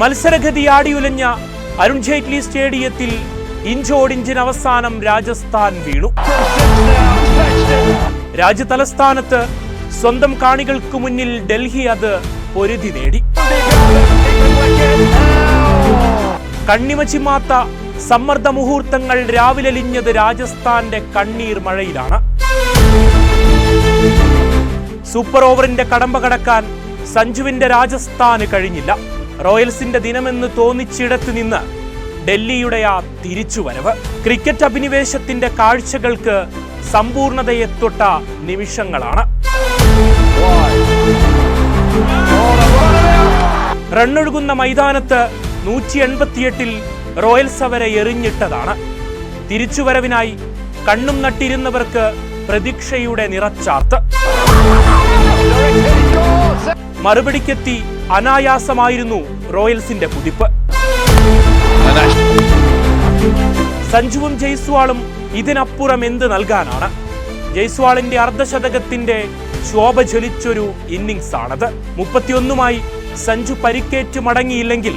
മത്സരഗതി ആടിയുലഞ്ഞ അരുൺ ജെയ്റ്റ്ലി സ്റ്റേഡിയത്തിൽ ഇഞ്ചോടിഞ്ചിന് അവസാനം രാജസ്ഥാൻ വീണു. രാജ്യതലസ്ഥാനത്ത് സ്വന്തം കാണികൾക്ക് മുന്നിൽ ഡൽഹി അത് പൊരുതി നേടി. കണ്ണിമച്ചിമാത്ത സമ്മർദ്ദ മുഹൂർത്തങ്ങൾ രാവിലലിഞ്ഞത് രാജസ്ഥാന്റെ കണ്ണീർ മഴയിലാണ്. സൂപ്പർ ഓവറിന്റെ കടമ്പ കടക്കാൻ സഞ്ജുവിന്റെ രാജസ്ഥാന് കഴിഞ്ഞില്ല. റോയൽസിന്റെ ദിനമെന്ന് തോന്നിച്ചിടത്ത് നിന്ന് ഡൽഹിയുടെ ആ തിരിച്ചുവരവ്. ക്രിക്കറ്റ് അഭിനിവേശത്തിന്റെ കാഴ്ചകൾക്ക് സമ്പൂർണതയെ തൊട്ട നിമിഷങ്ങളാണ്. റണ്ണൊഴുകുന്ന മൈതാനത്ത് നൂറ്റി എൺപത്തിയെട്ടിൽ റോയൽസ് അവരെ എറിഞ്ഞിട്ടതാണ്. തിരിച്ചുവരവിനായി കണ്ണും നട്ടിരുന്നവർക്ക് പ്രതീക്ഷയുടെ നിറച്ചാർത്ത്. മറുപടിക്കെത്തി അനായാസമായിരുന്നു റോയൽസിന്റെ കുതിപ്പ്. സഞ്ജുവും ജയ്സ്വാളും ഇതിനപ്പുറം എന്ത് നൽകാനാണ്? ജയ്സ്വാളിന്റെ അർദ്ധശതകത്തിന്റെ ശോഭ ജ്വലിച്ചൊരു ഇന്നിംഗ്സ് ആണത് മുപ്പത്തിയൊന്നുമായി സഞ്ജു പരിക്കേറ്റ് മടങ്ങിയില്ലെങ്കിൽ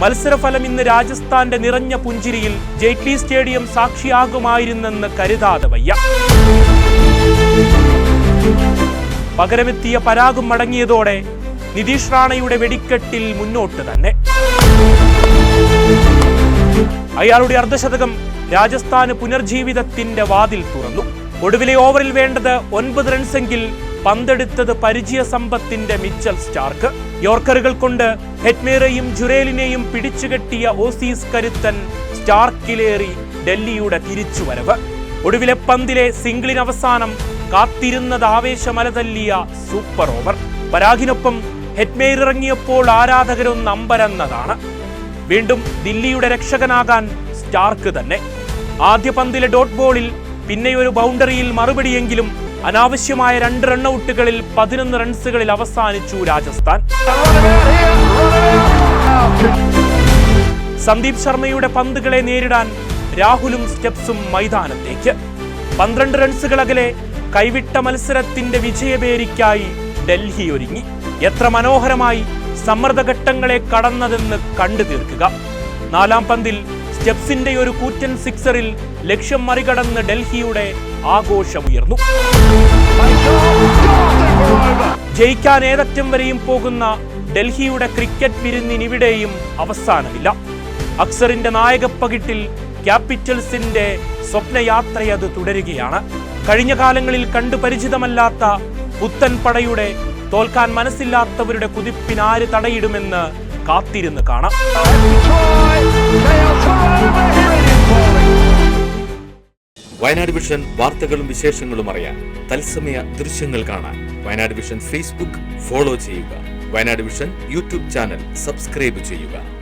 മത്സരഫലം ഇന്ന് രാജസ്ഥാന്റെ നിറഞ്ഞ പുഞ്ചിരിയിൽ ജെയ്റ്റ്ലി സ്റ്റേഡിയം സാക്ഷിയാകുമായിരുന്നെന്ന് കരുതാതെ വയ്യ. പകരമെത്തിയ പരാഗും മടങ്ങിയതോടെ നിതീഷ് റാണയുടെ വെടിക്കെട്ടിൽ മുന്നോട്ട് തന്നെ. അയാളുടെ അർദ്ധശതകം രാജസ്ഥാന് പുനർജീവിതത്തിന്റെ വാതിൽ തുറന്നു. ഒടുവിലെ ഓവറിൽ വേണ്ടത് ഒൻപത് റൺസെങ്കിൽ പന്തെടുത്തത് പരിചയ സമ്പത്തിന്റെ മിച്ചൽ സ്റ്റാർക്ക്. യോർക്കറുകൾ കൊണ്ട് ഹെറ്റ്മേറെയും ജുറേലിനെയും പിടിച്ചുകെട്ടിയ ഓസീസ് കരുത്തൻ സ്റ്റാർക്കിലേറി ഡൽഹിയുടെ തിരിച്ചുവരവ്. ഒടുവിലെ പന്തിലെ സിംഗിളിന് അവസാനം കാത്തിരുന്നത് ആവേശമലതല്ലിയ സൂപ്പർ ഓവർ. പരാഗിനൊപ്പം ഹെറ്റ്മേർ ഇറങ്ങിയപ്പോൾ ആരാധകരും നമ്പരെന്നതാണ്. വീണ്ടും ദില്ലിയുടെ രക്ഷകനാകാൻ സ്റ്റാർക്ക് തന്നെ. ആദ്യ പന്തിലെ ഡോട്ട് ബോളിൽ പിന്നെ ഒരു ബൗണ്ടറിയിൽ മറുപടിയെങ്കിലും അനാവശ്യമായ രണ്ട് റണ്ണൌട്ടുകളിൽ പതിനൊന്ന് റൺസുകളിൽ അവസാനിച്ചു രാജസ്ഥാൻ. സന്ദീപ് ശർമ്മയുടെ പന്തുകളെ നേരിടാൻ രാഹുലും സ്റ്റെപ്സും മൈതാനത്തേക്ക്. പന്ത്രണ്ട് റൺസുകളകലെ കൈവിട്ട മത്സരത്തിന്റെ വിജയപേരിക്കായി ഡൽഹി ഒരുങ്ങി. എത്ര മനോഹരമായി സമ്മർദ്ദഘട്ടങ്ങളെ കടന്നതെന്ന് കണ്ടു തീർക്കുക നാലാം പന്തിൽ സ്റ്റെപ്സിന്റെ ഒരു കൂറ്റൻ സിക്സറിൽ ലക്ഷ്യം മറികടന്ന് ഡൽഹിയുടെ ആഘോഷമുയർന്നു. ജയിക്കാൻ ഏതറ്റം വരെയും പോകുന്ന ഡൽഹിയുടെ ക്രിക്കറ്റ് വിരുന്നിനിവിടെയും അവസാനമില്ല. അക്സറിന്റെ നായകപ്പകിട്ടിൽ ക്യാപിറ്റൽസിന്റെ സ്വപ്നയാത്രയത് തുടരുകയാണ്. കഴിഞ്ഞ കാലങ്ങളിൽ കണ്ടു പരിചിതമല്ലാത്ത പുത്തൻ തോൽക്കാൻ മനസ്സില്ലാത്തവരുടെ കുതിപ്പിനാര് തടയിടുമെന്ന് കാത്തിരുന്ന് കാണാം. വയനാട് വിഷൻ വാർത്തകളും വിശേഷങ്ങളും അറിയാൻ തത്സമയ ദൃശ്യങ്ങൾ കാണാൻ വയനാട് വിഷൻ ഫേസ്ബുക്ക് ഫോളോ ചെയ്യുക. Wayanad vision YouTube channel subscribe ചെയ്യുക.